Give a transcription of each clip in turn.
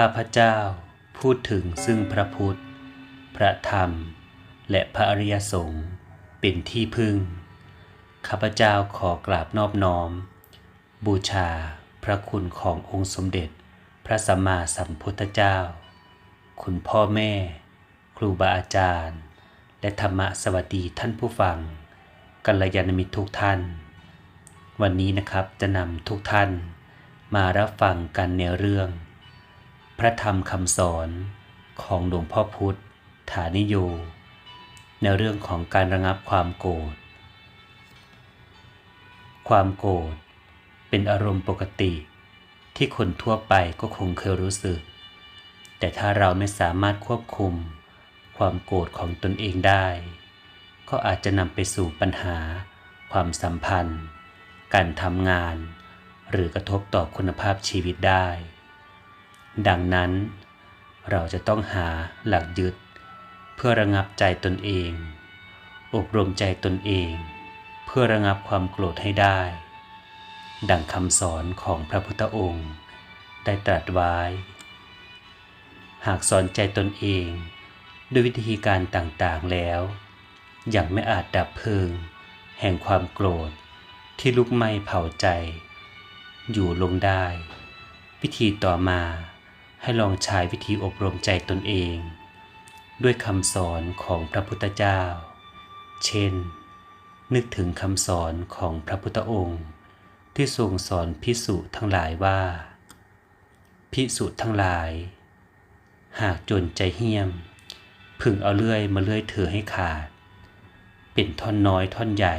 ข้าพเจ้าพูดถึงซึ่งพระพุทธ พระธรรม และพระอริยสงฆ์เป็นที่พึ่ง ข้าพเจ้าขอกราบนอบน้อม บูชาพระคุณขององค์สมเด็จ พระสัมมาสัมพุทธเจ้า คุณพ่อแม่ ครูบาอาจารย์ และธรรมะสวัสดีท่านผู้ฟังกัลยาณมิตรทุกท่าน วันนี้นะครับจะนำทุกท่านมารับฟังกันในเรื่อง พระธรรมคำสอนของหลวงพ่อพุธฐานิโย ในเรื่องของการระงับความโกรธ ความโกรธเป็นอารมณ์ปกติที่คนทั่วไปก็คงเคยรู้สึก แต่ถ้าเราไม่สามารถควบคุมความโกรธของตนเองได้ ก็อาจจะนำไปสู่ปัญหา ความสัมพันธ์ การทำงาน หรือกระทบต่อคุณภาพชีวิตได้ ดังนั้น เราจะต้องหาหลักยึด เพื่อระงับใจตนเอง อบรมใจตนเอง เพื่อระงับความโกรธให้ได้ ดังคำสอนของพระพุทธองค์ ได้ตรัสไว้ หากสอนใจตนเองด้วยวิธีการต่างๆแล้ว ยังไม่อาจดับเพลิง แห่งความโกรธที่ลุกไหม้เผาใจ อยู่ลงได้ วิธีต่อมา ให้ลองใช้วิธีอบรมใจตนเอง ด้วยคำสอนของพระพุทธเจ้า เช่น นึกถึงคำสอนของพระพุทธองค์ ที่ทรงสอนพิสุทั้งหลายว่า พิสุทั้งหลาย หากจนใจเหี้ยม พึงเอาเลื่อยมาเลื่อยเธอให้ขาด เป็นท่อนน้อยท่อนใหญ่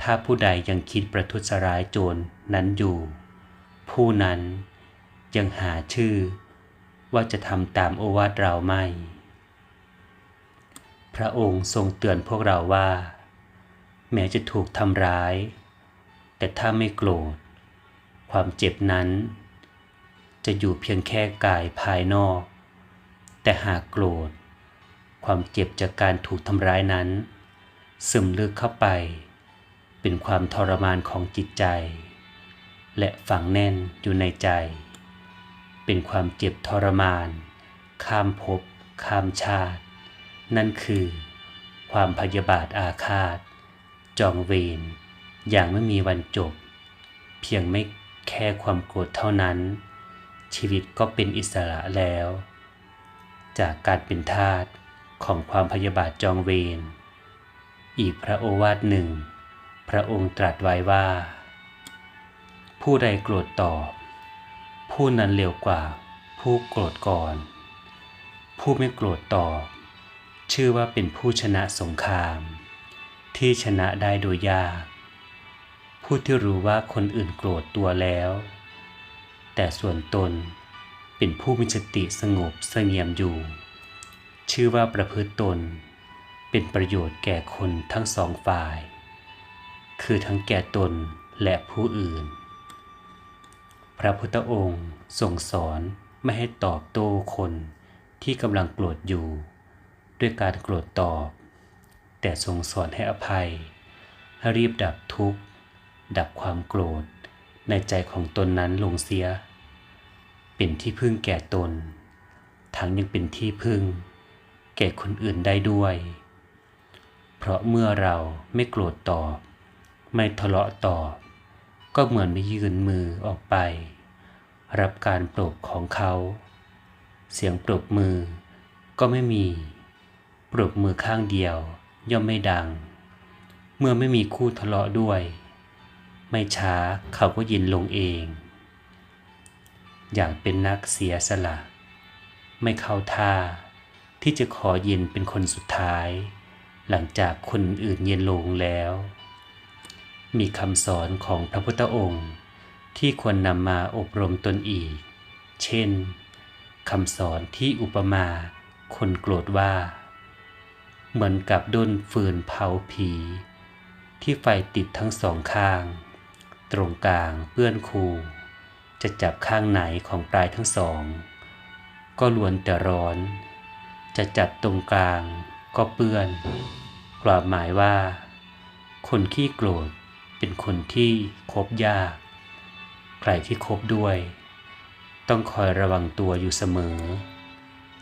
ถ้าผู้ใดยังคิดประทุษร้ายโจรนั้นอยู่ ผู้นั้น ยังหาชื่อ ว่าจะทำตามโอวาทเราไม่ พระองค์ทรงเตือนพวกเราว่า แม้จะถูกทำร้าย แต่ถ้าไม่โกรธ ความเจ็บนั้น จะอยู่เพียงแค่กายภายนอก แต่หากโกรธ ความเจ็บจากการถูกทำร้ายนั้น ซึมลึกเข้าไป เป็นความทรมานของจิตใจและฝังแน่นอยู่ในใจ เป็นความเจ็บทรมาน ข้ามภพข้ามชาติ นั่นคือ ความพยาบาทอาฆาต จองเวรอย่างไม่มีวันจบ เพียงไม่แค่ความโกรธเท่านั้น ชีวิตก็เป็นอิสระแล้ว จากการเป็นทาสของความพยาบาทจองเวรอีกพระโอวาทหนึ่ง พระองค์ตรัสไว้ว่า ผู้ใดโกรธตอบ ผู้นั้นเร็วกว่า ผู้โกรธก่อน ผู้ไม่โกรธตอบชื่อว่าเป็นผู้ชนะสงคราม ที่ชนะได้โดยยาก ผู้ที่รู้ว่าคนอื่นโกรธตัวแล้ว แต่ส่วนตนเป็นผู้มีสติสงบเสงี่ยมอยู่ ชื่อว่าประพฤติตน เป็นประโยชน์แก่คนทั้งสองฝ่าย คือทั้งแก่ตนและผู้อื่น พระพุทธองค์ทรงสอนไม่ให้ตอบโต้คนที่กำลังโกรธอยู่ ด้วยการโกรธตอบ แต่ทรงสอนให้อภัย ให้รีบดับทุกข์ ดับความโกรธ ในใจของตนนั้นลงเสีย เป็นที่พึ่งแก่ตน ทั้งยังเป็นที่พึ่ง แก่คนอื่นได้ด้วย เพราะเมื่อเราไม่โกรธตอบ ไม่ทะเลาะตอบ ก็เหมือนไม่ยืนมือออกไป รับการปรบของเขา เสียงปรบมือก็ไม่มี ปรบมือข้างเดียวย่อมไม่ดัง เมื่อไม่มีคู่ทะเลาะด้วย ไม่ช้าเขาก็ยินลงเอง อย่างเป็นนักเสียสละ ไม่เข้าท่า ที่จะขอเย็นเป็นคนสุดท้าย หลังจากคนอื่นเย็นลงแล้ว มีคำสอนของพระพุทธองค์ ที่ควรนำมาอบรมตนอีก เช่นคำสอนที่อุปมา คนโกรธว่า เหมือนกับด้นฟืนเผาผี ที่ไฟติดทั้งสองข้าง ตรงกลางเปื้อนคูจะจับข้างไหนของปลายทั้งสอง ก็ล้วนแต่ร้อน จะจับตรงกลางก็เปื้อนความหมายว่า คนขี้โกรธ เป็นคนที่คบยาก ใครที่คบด้วย ต้องคอยระวังตัวอยู่เสมอ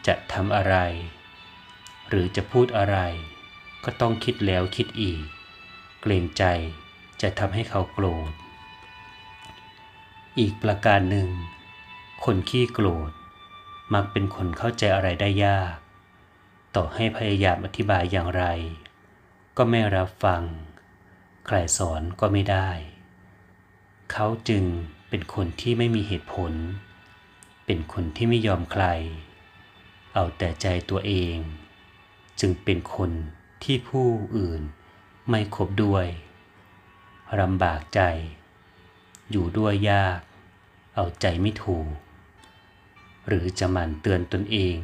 จะทำอะไร หรือจะพูดอะไร ก็ต้องคิดแล้วคิดอีก เกรงใจจะทำให้เขาโกรธ อีกประการหนึ่ง คนขี้โกรธ มักเป็นคนเข้าใจอะไรได้ยาก ต่อให้พยายามอธิบายอย่างไร ก็ไม่รับฟัง ใครสอนก็ไม่ได้ เขาจึงเป็นคนที่ไม่มีเหตุผล เป็นคนที่ไม่ยอมใคร เอาแต่ใจตัวเอง จึงเป็นคนที่ผู้อื่นไม่คบด้วยลำบากใจ อยู่ด้วยยาก เอาใจไม่ถูก หรือจะหมั่นเตือนตนเอง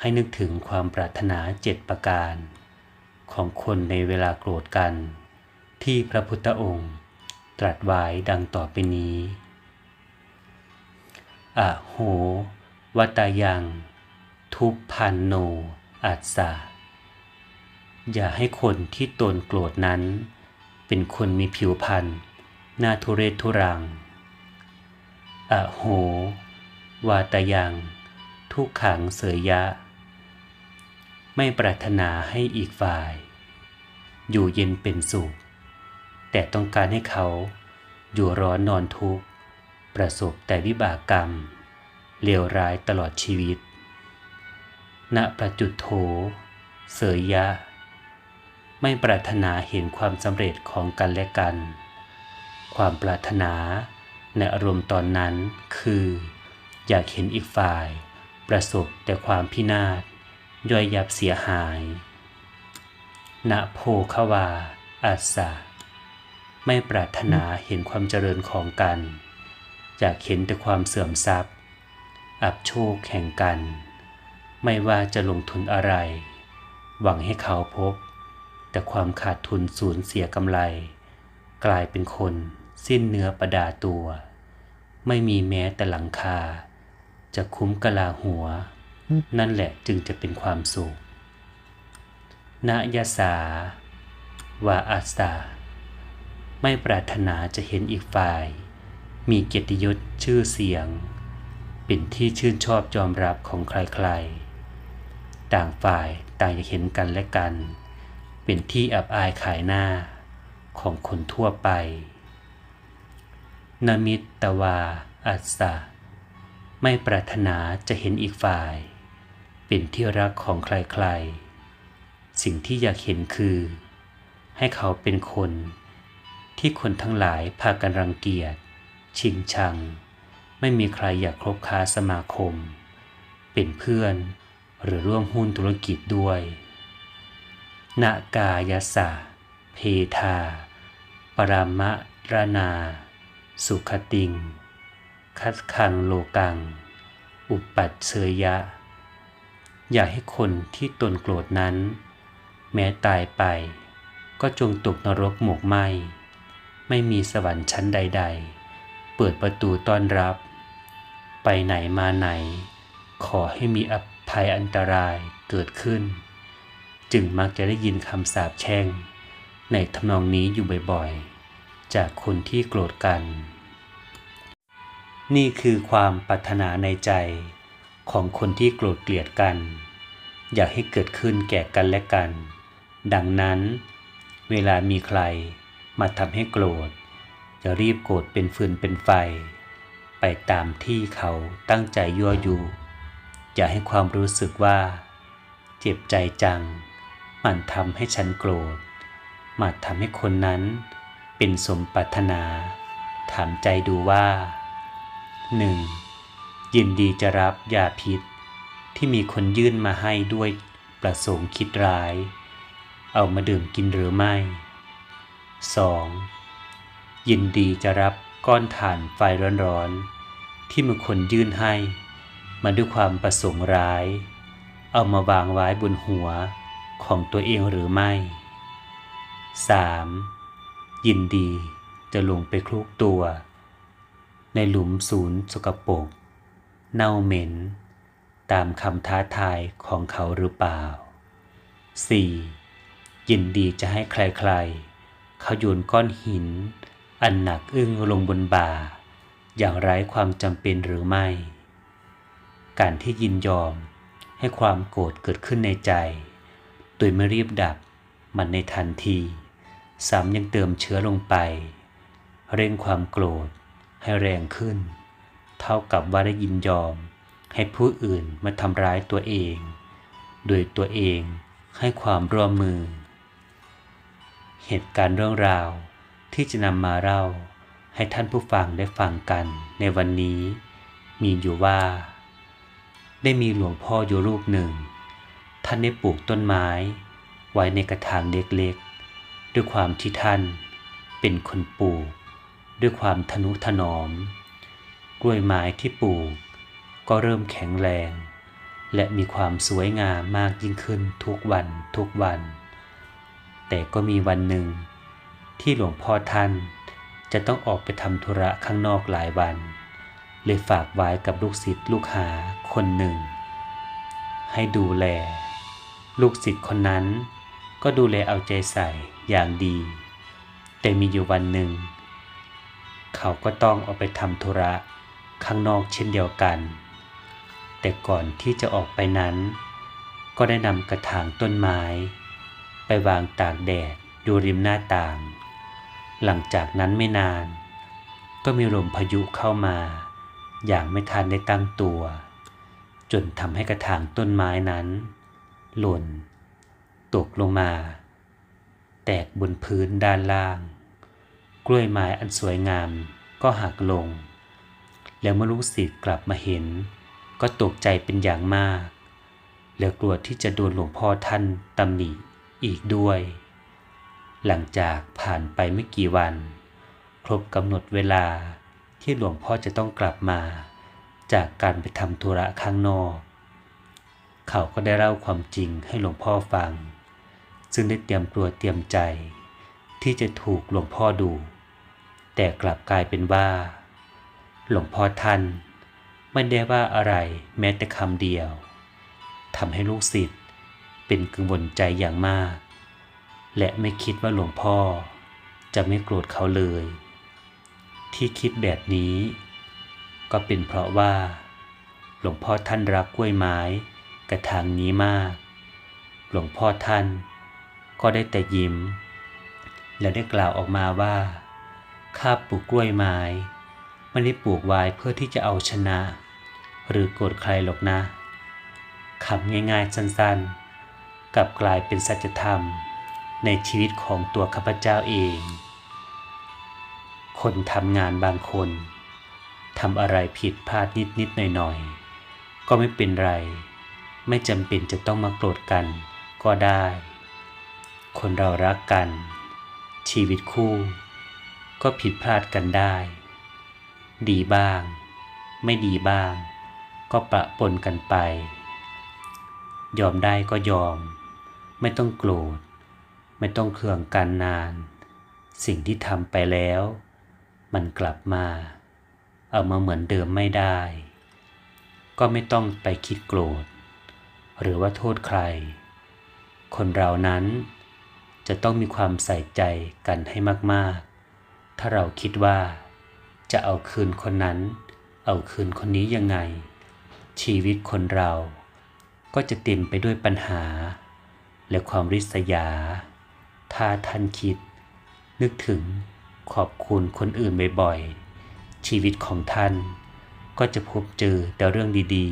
ให้นึกถึงความปรารถนาเจ็ดประการ ของคนในเวลาโกรธกัน ที่พระพุทธองค์ ตรัสไว้ดังต่อไปนี้อะโหวัตยัง ทุพพันโนอัสสะอย่าให้คนที่ตนโกรธนั้น เป็นคนมีผิวพรรณหน้าทุเรศทุรังอะโห วาตยัง ทุกขังเสยยะ ไม่ปรารถนาให้อีกฝ่าย อยู่เย็นเป็นสุข แต่ต้องการให้เขา อยู่ร้อนนอนทุกข์ ประสบแต่วิบากกรรมเลวร้ายตลอดชีวิต ณประจุดโถ เสยยะ ไม่ปรารถนาเห็นความสำเร็จของกันและกัน ความปรารถนาในอารมณ์ตอนนั้นคือ อยากเห็นอีกฝ่าย ประสบแต่ความพินาศย่อยยับเสียหาย ณโพขวาอาสา ไม่ปรารถนาเห็นความเจริญของกันอยากเห็นแต่ความเสื่อมทรัพย์ อับโชคแข่งกัน ไม่ว่าจะลงทุนอะไร หวังให้เขาพบ แต่ความขาดทุนสูญเสียกำไร กลายเป็นคนสิ้นเนื้อประดาตัว ไม่มีแม้แต่หลังคา จะคุ้มกะลาหัว นั่นแหละจึงจะเป็นความสุขนยสาวาอาสา ไม่ปรารถนาจะเห็นอีกฝ่าย มีเกียรติยศชื่อเสียง เป็นที่ชื่นชอบจอมรับของใครๆ ต่างฝ่ายต่างอยากเห็นกันและกัน เป็นที่อับอายขายหน้าของคนทั่วไป นมิตตวาอัสสะไม่ปรารถนาจะเห็นอีกฝ่าย เป็นที่รักของใครๆ สิ่งที่อยากเห็นคือ ให้เขาเป็นคน ที่คนทั้งหลายพากันรังเกียจ ชิงชัง ไม่มีใครอยากคบค้าสมาคม เป็นเพื่อน หรือร่วมหุ้นธุรกิจด้วยนากายสะเพทา ปรามะรนา สุขติง คัดคังโลกัง อุปัตเชยยะ อย่าให้คนที่ตนโกรธนั้น แม้ตายไป ก็จงตกนรกหมกไหม ไม่มีสวรรค์ชั้นใด ๆ เปิดประตูต้อนรับ ไปไหนมาไหน ขอให้มีอภัยอันตรายเกิดขึ้น จึงมักจะได้ยินคำสาปแช่ง ในทำนองนี้อยู่บ่อยๆ จากคนที่โกรธกัน นี่คือความปรารถนาในใจของคนที่โกรธเกลียดกัน อยากให้เกิดขึ้นแก่กันและกัน ดังนั้น เวลามีใคร มาทำให้โกรธ จะรีบโกรธเป็นฟืนเป็นไฟ ไปตามที่เขาตั้งใจยั่วยุอย่าให้ความรู้สึกว่า เจ็บใจจัง มันทำให้ฉันโกรธมาทำให้คนนั้นเป็นสมปรารถนา ถามใจดูว่า 1. ยินดีจะรับยาพิษ ที่มีคนยื่นมาให้ด้วยประสงค์คิดร้าย เอามาดื่มกินหรือไม่ 2. ยินดีจะรับก้อนถ่านไฟร้อนๆ ที่มีคนยื่นให้มาด้วยความประสงค์ร้าย เอามาวางไว้บนหัวของตัวเองหรือไม่ 3. ยินดีจะลงไปคลุกตัว ในหลุมศูนย์สกปรกเน่าเหม็น ตามคำท้าทายของเขาหรือเปล่า 4. ยินดีจะให้ใครๆ เขาโยนก้อนหิน อันหนักอึ้งลงบนบ่า อย่างไร้ความจำเป็นหรือไม่ การที่ยินยอมให้ความโกรธเกิดขึ้นในใจ โดยไม่รีบดับมันในทันทีซ้ำยังเติมเชื้อลงไป เร่งความโกรธให้แรงขึ้น เท่ากับว่าได้ยินยอม ให้ผู้อื่นมาทำร้ายตัวเอง โดยตัวเองให้ความร่วมมือ เหตุการณ์เรื่องราวที่จะนำมาเล่าให้ท่านผู้ฟังได้ฟังกันในวันนี้ มีอยู่ว่า ได้มีหลวงพ่ออยู่รูปหนึ่ง ท่านได้ปลูกต้นไม้ ไว้ในกระถางเล็กๆ ด้วยความที่ท่านเป็นคนปลูก ด้วยความทนุถนอม กล้วยไม้ที่ปลูก ก็เริ่มแข็งแรง และมีความสวยงามมากยิ่งขึ้นทุกวันทุกวัน แต่ก็มีวันหนึ่ง ที่หลวงพ่อท่านจะต้องออกไปทำธุระข้างนอกหลายวัน เลยฝากไว้กับลูกศิษย์ลูกหาคนหนึ่ง ให้ดูแล ลูกศิษย์คนนั้น ก็ดูแลเอาใจใส่อย่างดี แต่มีอยู่วันหนึ่ง เขาก็ต้องออกไปทำธุระข้างนอกเช่นเดียวกัน แต่ก่อนที่จะออกไปนั้น ก็ได้นำกระถางต้นไม้ ไปวางตากแดดอยู่ริมหน้าต่าง หลังจากนั้นไม่นาน ก็มีลมพายุเข้ามา อย่างไม่ทันได้ตั้งตัว จนทำให้กระถางต้นไม้นั้น หล่น ตกลงมา แตกบนพื้นด้านล่าง กล้วยไม้อันสวยงามก็หักลง แล้วเมื่อลูกศิษย์กลับมาเห็น ก็ตกใจเป็นอย่างมาก แล้วกลัวที่จะโดนหลวงพ่อท่านตำหนิ อีกด้วย หลังจากผ่านไปไม่กี่วัน ครบกำหนดเวลาที่หลวงพ่อจะต้องกลับมา จากการไปทำธุระข้างนอก เขาก็ได้เล่าความจริงให้หลวงพ่อฟัง ซึ่งได้เตรียมตัวเตรียมใจ ที่จะถูกหลวงพ่อดู แต่กลับกลายเป็นว่า หลวงพ่อท่านไม่ได้ว่าอะไรแม้แต่คำเดียวทำให้ลูกศิษย์ เป็นกังวลใจอย่างมาก และไม่คิดว่าหลวงพ่อจะไม่โกรธเขาเลย ที่คิดแบบนี้ ก็เป็นเพราะว่า หลวงพ่อท่านรักกล้วยไม้กระถางนี้มาก หลวงพ่อท่านก็ได้แต่ยิ้ม และได้กล่าวออกมาว่าข้าปลูกกล้วยไม้ไม่ได้ปลูกไว้เพื่อที่จะเอาชนะ หรือโกรธใครหรอกนะคำง่ายๆสั้นๆ กลับกลายเป็นสัจธรรมในชีวิตของตัวข้าพเจ้าเอง คนทำงานบางคนทำอะไรผิดพลาดนิดๆหน่อยๆก็ไม่เป็นไร ไม่จำเป็นจะต้องมาโกรธกันก็ได้ คนเรารักกัน ชีวิตคู่ ก็ผิดพลาดกันได้ ดีบ้าง ไม่ดีบ้าง ก็ประปนกันไป ยอมได้ก็ยอม ไม่ต้องโกรธ ไม่ต้องเคืองกันนาน สิ่งที่ทำไปแล้ว มันกลับมา เอามาเหมือนเดิมไม่ได้ ก็ไม่ต้องไปคิดโกรธ หรือว่าโทษใคร คนเรานั้นจะต้องมีความใส่ใจกันให้มากๆ ถ้าเราคิดว่าจะเอาคืนคนนั้น เอาคืนคนนี้ยังไง ชีวิตคนเราก็จะเต็มไปด้วยปัญหา และความริษยา ถ้าท่านคิด นึกถึงขอบคุณคนอื่นบ่อยๆ ชีวิตของท่าน ก็จะพบเจอแต่เรื่องดี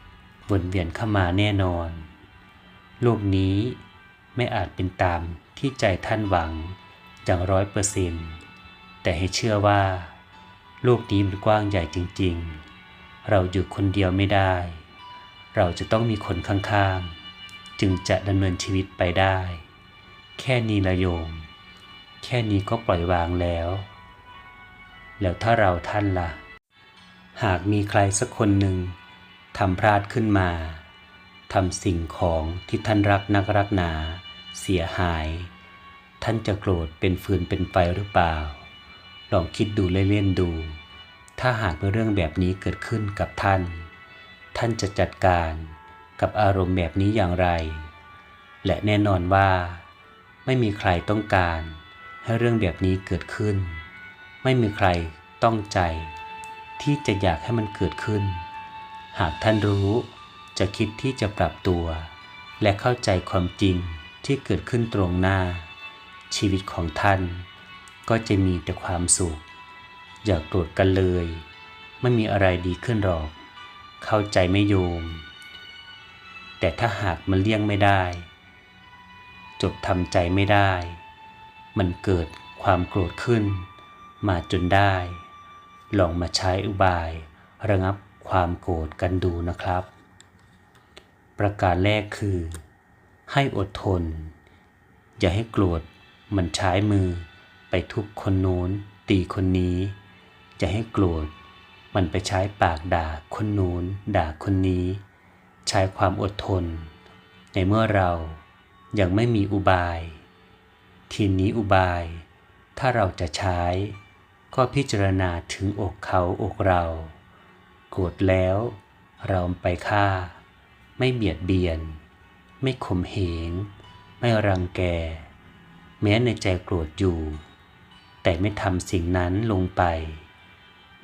ๆ วนเวียนเข้ามาแน่นอน โลกนี้ไม่อาจเป็นตามที่ใจท่านหวังอย่างร้อยเปอร์เซนต์แต่ให้เชื่อว่า โลกนี้มันกว้างใหญ่จริง ๆ เราอยู่คนเดียวไม่ได้ เราจะต้องมีคนข้างๆ จึงจะดำเนินชีวิตไปได้ แค่นี้ละโยม แค่นี้ก็ปล่อยวางแล้ว แล้วถ้าเราท่านละ่ะ หากมีใครสักคนหนึ่งทำพลาดขึ้นมาทำสิ่งของที่ท่านรักนักรักหนา เสียหาย ท่านจะโกรธเป็นฟืนเป็นไฟหรือเปล่า ลองคิดดูเล่นๆดู ถ้าหากเป็นเรื่องแบบนี้เกิดขึ้นกับท่าน ท่านจะจัดการ กับอารมณ์แบบนี้อย่างไร และแน่นอนว่าไม่มีใครต้องการให้เรื่องแบบนี้เกิดขึ้น ไม่มีใครต้องใจ ที่จะอยากให้มันเกิดขึ้น หากท่านรู้จะคิดที่จะปรับตัว และเข้าใจความจริงที่เกิดขึ้นตรงหน้า ชีวิตของท่าน ก็จะมีแต่ความสุข อย่ากโกรธกันเลย ไม่มีอะไรดีขึ้นหรอก เข้าใจไม่โยม แต่ถ้าหากมันเลี่ยงไม่ได้จบทำใจไม่ได้ มันเกิดความโกรธขึ้น มาจนได้ ลองมาใช้อุบายระงับความโกรธกันดูนะครับ ประการแรกคือ ให้อดทน อย่าให้โกรธมันใช้มือไปทุบคนโน้นตีคนนี้ จะให้โกรธมันไปใช้ปากด่าคนโน้นด่าคนนี้ ใช้ความอดทน ในเมื่อเรายังไม่มีอุบาย ทีนี้อุบาย ถ้าเราจะใช้ ก็พิจารณาถึงอกเขาอกเรา โกรธแล้ว เราไปฆ่า ไม่เบียดเบียน ไม่ข่มเหง ไม่รังแก แม้ในใจโกรธอยู่ แต่ไม่ทำสิ่งนั้นลงไป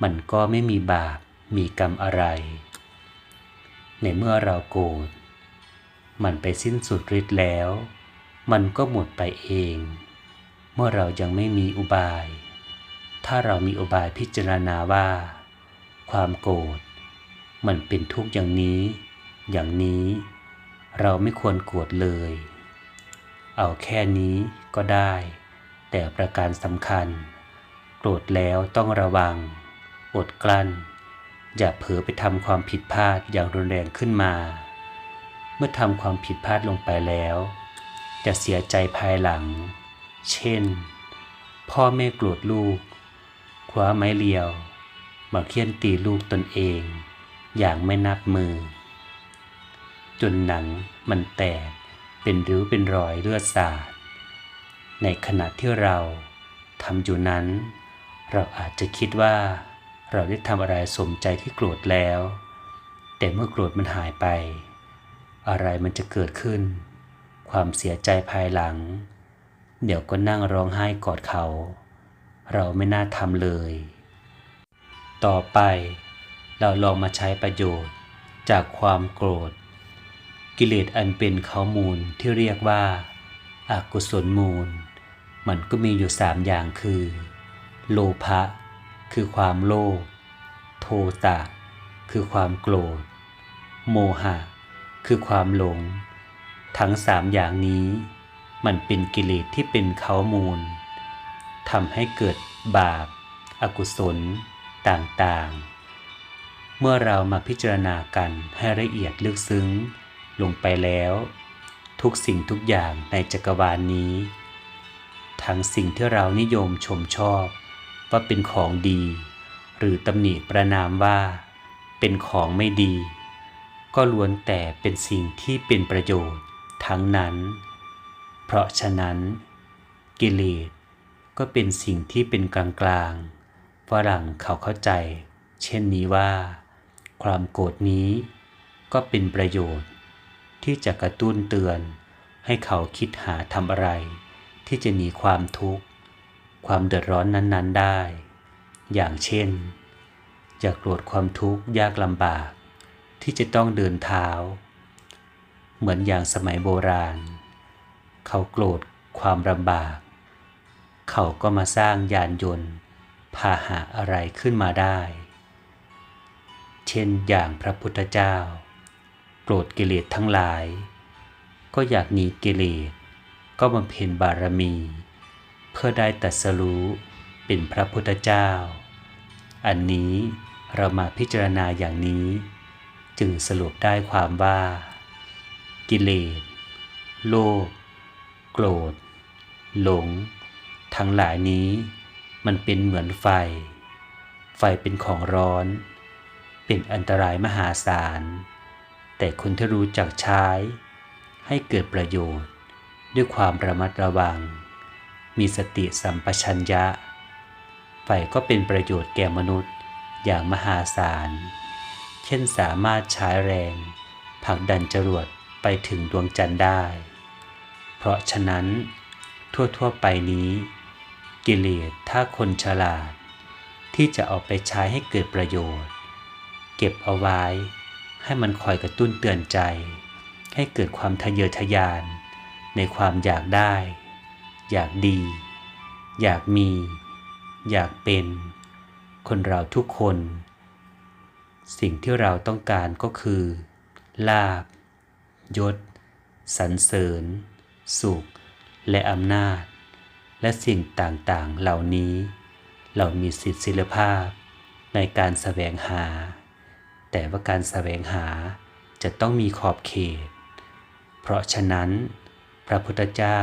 มันก็ไม่มีบาปมีกรรมอะไร ในเมื่อเราโกรธ มันไปสิ้นสุดฤทธิ์แล้ว มันก็หมดไปเอง เมื่อเรายังไม่มีอุบาย ถ้าเรามีอุบายพิจารณาว่า ความโกรธ มันเป็นทุกข์อย่างนี้ อย่างนี้ เราไม่ควรโกรธเลย เอาแค่นี้ก็ได้ แต่ประการสำคัญ โกรธแล้วต้องระวัง อดกลั้น อย่าเผลอไปทำความผิดพลาดอย่างรุนแรงขึ้นมา เมื่อทำความผิดพลาดลงไปแล้วจะเสียใจภายหลัง เช่น พ่อแม่โกรธลูก คว้าไม้เรียวมาเคี่ยนตีลูกตนเอง อย่างไม่นับมือ จนหนังมันแตกเป็นริ้วเป็นรอยเลือดสาด ในขณะที่เราทำอยู่นั้น เราอาจจะคิดว่า เราได้ทำอะไรสมใจที่โกรธแล้ว แต่เมื่อโกรธมันหายไป อะไรมันจะเกิดขึ้น ความเสียใจภายหลัง เดี๋ยวก็นั่งร้องไห้กอดเขา เราไม่น่าทำเลย ต่อไปเราลองมาใช้ประโยชน์จากความโกรธ กิเลสอันเป็นเขามูลที่เรียกว่าอากุศลมูล มันก็มีอยู่สามอย่างคือ โลภะ คือความโลภ โทสะคือความโกรธ โมหะ คือความหลง ทั้งสามอย่างนี้มันเป็นกิเลสที่เป็นเขามูลทำให้เกิดบาปอากุศล ต่างๆ เมื่อเรามาพิจารณากันให้ละเอียดลึกซึ้งลงไปแล้ว ทุกสิ่งทุกอย่างในจักรวาลนนี้ ทั้งสิ่งที่เรานิยมชมชอบ ว่าเป็นของดี หรือตำหนิประนามว่า เป็นของไม่ดี ก็ล้วนแต่เป็นสิ่งที่เป็นประโยชน์ทั้งนั้น เพราะฉะนั้น กิเลสก็เป็นสิ่งที่เป็นกลางกลางฝรั่งเขาเข้าใจ เช่นนี้ว่า ความโกรธนี้ ก็เป็นประโยชน์ ที่จะกระตุ้นเตือน ให้เขาคิดหาทำอะไร ที่จะหนีความทุกข์ ความเดือดร้อนนั้น ๆได้ อย่างเช่น อย่าโกรธความทุกข์ยากลำบาก ที่จะต้องเดินเท้า เหมือนอย่างสมัยโบราณ เขาโกรธความลำบาก เขาก็มาสร้างยานยนต์พาหะอะไรขึ้นมาได้ เช่นอย่างพระพุทธเจ้า โกรธกิเลสทั้งหลาย ก็อยากหนีกิเลสก็บำเพ็ญบารมี เพื่อได้ตรัสรู้เป็นพระพุทธเจ้า อันนี้เรามาพิจารณาอย่างนี้ จึงสรุปได้ความว่า กิเลส โลภโกรธ หลง ทั้งหลายนี้มันเป็นเหมือนไฟ ไฟเป็นของร้อน เป็นอันตรายมหาศาล แต่คนที่รู้จักใช้ ให้เกิดประโยชน์ด้วยความระมัดระวัง มีสติสัมปชัญญะไฟก็เป็นประโยชน์แก่มนุษย์อย่างมหาศาล เช่นสามารถใช้แรงผลักดันจรวดไปถึงดวงจันทร์ได้ เพราะฉะนั้น ทั่วๆไปนี้ กิเลสถ้าคนฉลาด ที่จะเอาไปใช้ให้เกิดประโยชน์ เก็บเอาไว้ ให้มันคอยกระตุ้นเตือนใจ ให้เกิดความทะเยอทะยานในความอยากได้ อยากดี อยากมี อยากเป็น คนเราทุกคน สิ่งที่เราต้องการก็คือ ลาบ ยศ สรรเสริญ สุข และอำนาจ และสิ่งต่างๆเหล่านี้ เรามีสิทธิศิลภาพในการแสวงหา แต่ว่าการแสวงหาจะต้องมีขอบเขต เพราะฉะนั้น พระพุทธเจ้า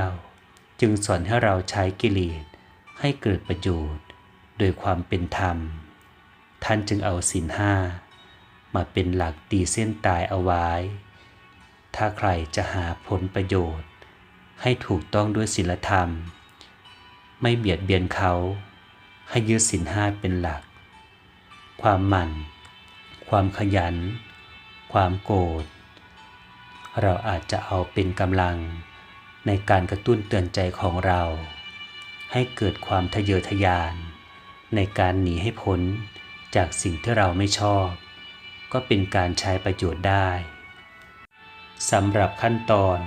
จึงสอนให้เราใช้กิเลสให้เกิดประโยชน์ โดยความเป็นธรรม ท่านจึงเอาศีลห้ามาเป็นหลักตีเส้นตายเอาไว้ ถ้าใครจะหาผลประโยชน์ ให้ถูกต้องด้วยศีลธรรม ไม่เบียดเบียนเขา ให้ยึดศีลห้าเป็นหลัก ความหมั่น ความขยัน ความโกรธ เราอาจจะเอาเป็นกำลัง ในการกระตุ้นเตือนใจของเรา ให้เกิดความทะเยอทะยาน ในการหนีให้พ้นจากสิ่งที่เราไม่ชอบ ก็เป็นการใช้ประโยชน์ได้สำหรับขั้นตอน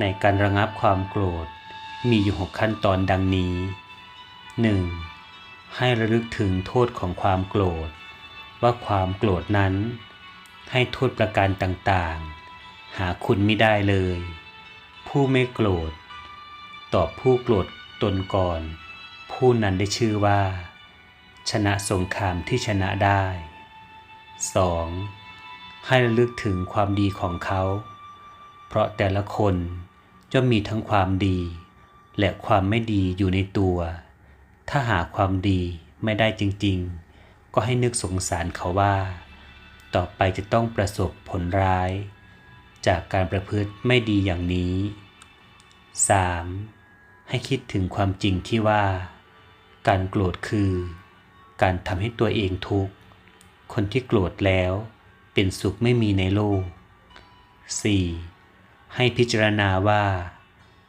ในการระงับความโกรธมีอยู่หกขั้นตอนดังนี้ 1. ให้ระลึกถึงโทษของความโกรธ ว่าความโกรธนั้น ให้โทษประการต่างๆ หาคุณไม่ได้เลย ผู้ไม่โกรธ ตอบผู้โกรธตนก่อน ผู้นั้นได้ชื่อว่า ชนะสงครามที่ชนะได้ 2. ให้ระลึกถึงความดีของเขา เพราะแต่ละคนจะมีทั้งความดี และความไม่ดีอยู่ในตัว ถ้าหาความดีไม่ได้จริงๆ ก็ให้นึกสงสารเขาว่า ต่อไปจะต้องประสบผลร้าย จากการประพฤติไม่ดีอย่างนี้ 3. ให้คิดถึงความจริงที่ว่า การโกรธคือ การทำให้ตัวเองทุกข์ คนที่โกรธแล้วเป็นสุขไม่มีในโลก 4. ให้พิจารณาว่า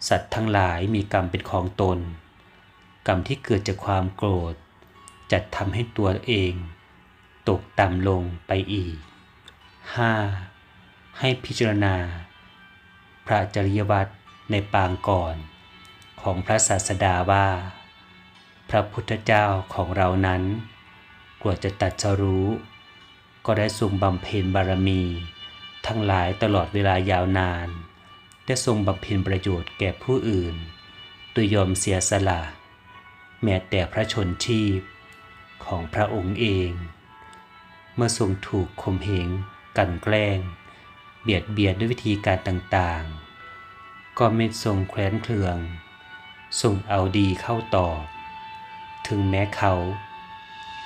สัตว์ทั้งหลายมีกรรมเป็นของตน กรรมที่เกิดจากความโกรธจะทำให้ตัวเอง ตกต่ำลงไปอีก 5. ให้พิจารณา พระจริยวัตรในปางก่อน ของพระศาสดาว่า พระพุทธเจ้าของเรานั้นกว่าจะตัดสรู้ ก็ได้ทรงบำเพ็ญบารมี ทั้งหลายตลอดเวลายาวนาน ได้ทรงบำเพ็ญประโยชน์แก่ผู้อื่นโดยยอมเสียสละ แม้แต่พระชนชีพของพระองค์เอง เมื่อทรงถูกข่มเหงกันแกล้ง เบียดเบียนด้วยวิธีการต่างๆ ก็ไม่ทรงแคว้นเครืองทรงเอาดีเข้าตอบ ถึงแม้เขา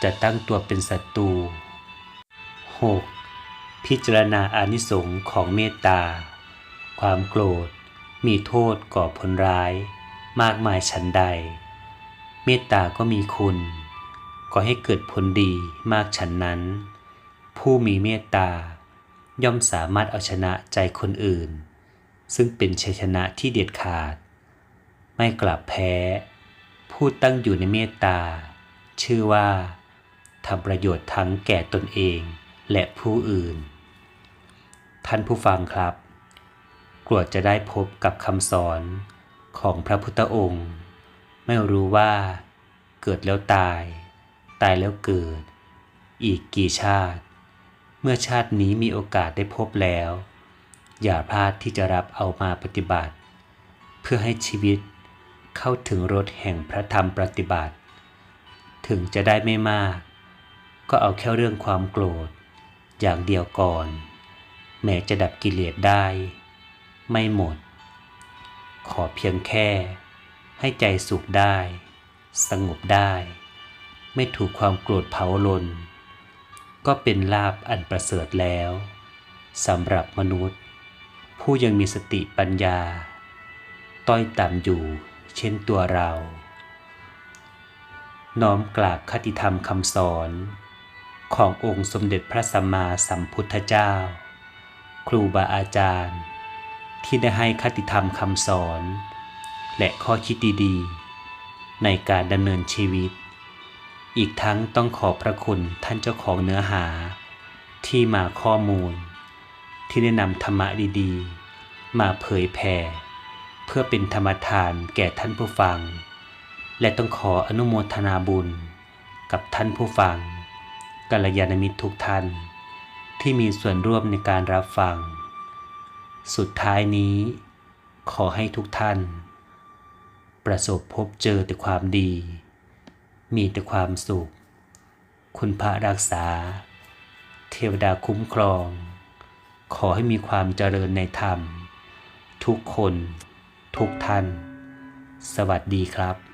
จะตั้งตัวเป็นศัตรู 6. พิจารณาอานิสงส์ของเมตตา ความโกรธมีโทษก่อผลร้าย มากมายฉันใด เมตตาก็มีคุณ ก็ให้เกิดผลดีมากฉันนั้น ผู้มีเมตตา ย่อมสามารถเอาชนะใจคนอื่น ซึ่งเป็นชัยชนะที่เด็ดขาด ไม่กลับแพ้ ผู้ตั้งอยู่ในเมตตา ชื่อว่าทำประโยชน์ทั้งแก่ตนเองและผู้อื่น ท่านผู้ฟังครับ กลัวจะได้พบกับคำสอนของพระพุทธองค์ ไม่รู้ว่า เกิดแล้วตาย ตายแล้วเกิด อีกกี่ชาติ เมื่อชาตินี้มีโอกาสได้พบแล้ว อย่าพลาดที่จะรับเอามาปฏิบัติ เพื่อให้ชีวิตเข้าถึงรถแห่งพระธรรมปฏิบัติ ถึงจะได้ไม่มาก ก็เอาแค่เรื่องความโกรธ อย่างเดียวก่อน แม้จะดับกิเลสได้ ไม่หมด ขอเพียงแค่ ให้ใจสุขได้ สงบได้ ไม่ถูกความโกรธเผาลน ก็เป็นลาบอันประเสริฐแล้วสำหรับมนุษย์ ผู้ยังมีสติปัญญา ต้อยต่ำอยู่เช่นตัวเรา น้อมกราบคติธรรมคำสอน ขององค์สมเด็จพระสัมมาสัมพุทธเจ้า ครูบาอาจารย์ ที่ได้ให้คติธรรมคำสอน และข้อคิดดีๆ ในการดำเนินชีวิต อีกทั้งต้องขอบพระคุณท่านเจ้าของเนื้อหา ที่มาข้อมูล ที่ได้นำธรรมะดีๆ มาเผยแผ่เพื่อเป็นธรรมทานแก่ท่านผู้ฟัง และต้องขออนุโมทนาบุญ กับท่านผู้ฟังกัลยาณมิตรทุกท่าน ที่มีส่วนร่วมในการรับฟัง สุดท้ายนี้ ขอให้ทุกท่าน ประสบพบเจอแต่ความดี มีแต่ความสุข คุณพระรักษา เทวดาคุ้มครอง ขอให้มีความเจริญในธรรม ทุกคน ทุกท่าน สวัสดีครับ